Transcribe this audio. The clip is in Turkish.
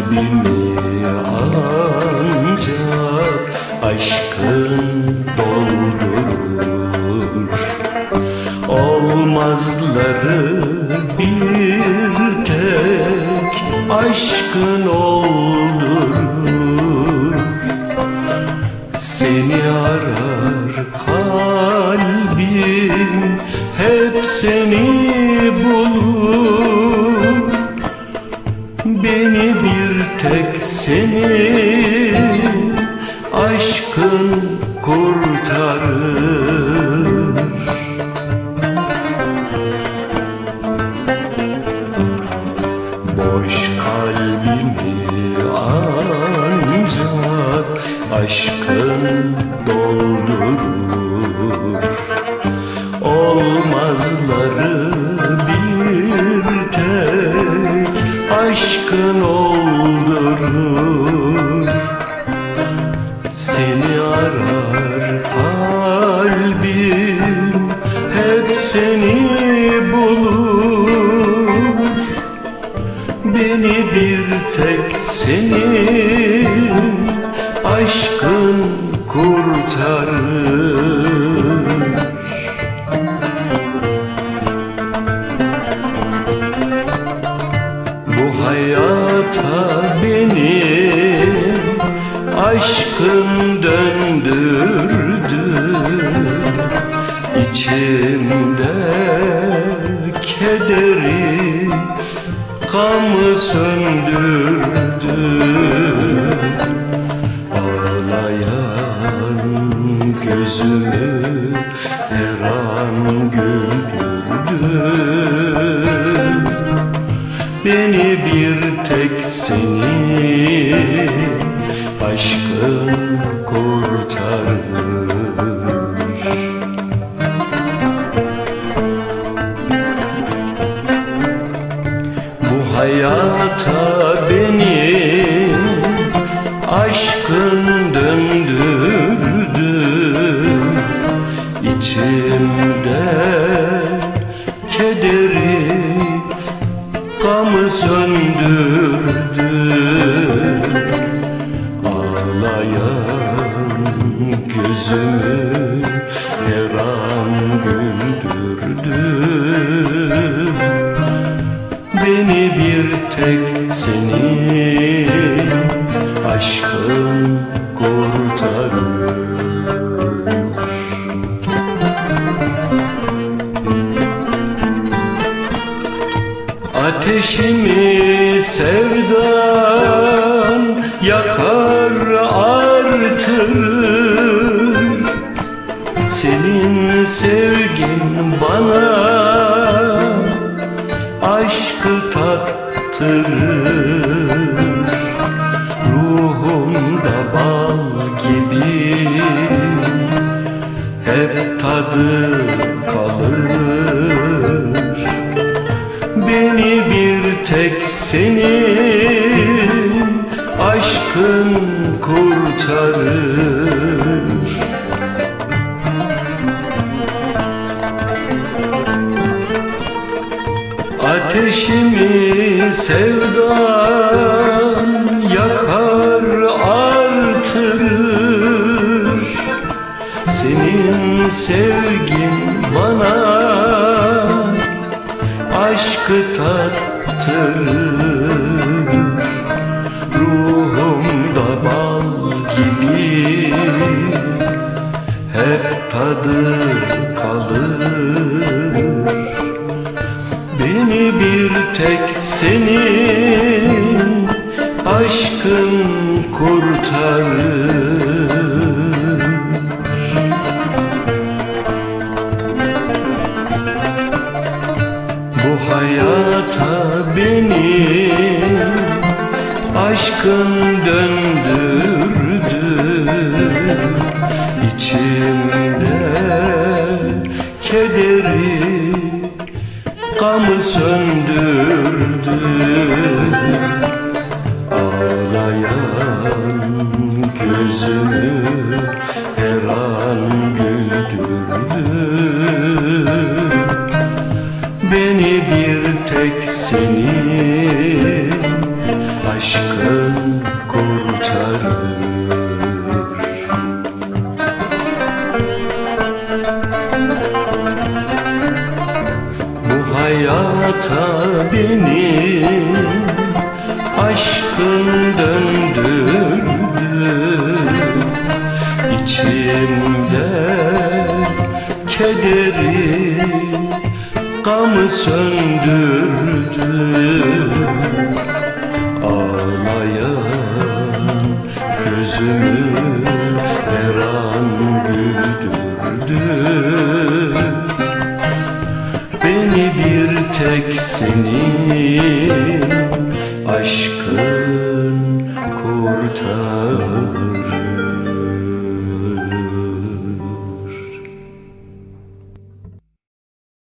kalbimi ancak aşkın doldurur. Olmazları bir tek aşkın oldurur. Seni arar kalbim hep senin aşkın doldurur. Olmazları bir tek aşkın oldurur. Seni arar kalbim hep seni bulur. Beni bir tek senin aşkın kurtarır Bu hayata beni aşkın döndürdü. İçimde kederi kamı söndürdü senin aşkın kurtarır. Bu hayata an güldürdü Beni bir tek senin aşkın kurtarır. Ateşimi sevdan yakar artırır sevgin bana aşkı tattırır. Ruhumda bal gibi hep tadı kalır. Beni bir tek senin aşkın kurtarır Ateşimi sevdan yakar artırır Senin sevgin bana aşkı tattırır Ruhumda bal gibi hep tadı tek senin aşkın kurtarır. Bu hayata beni aşkın döndürdü. İçimde kederi gamı söndürdü. Ağlayan gözümü her an güldürdü. Beni bir tek senin hayata beni aşkın döndürdü İçimde kederi gamı söndürdü senin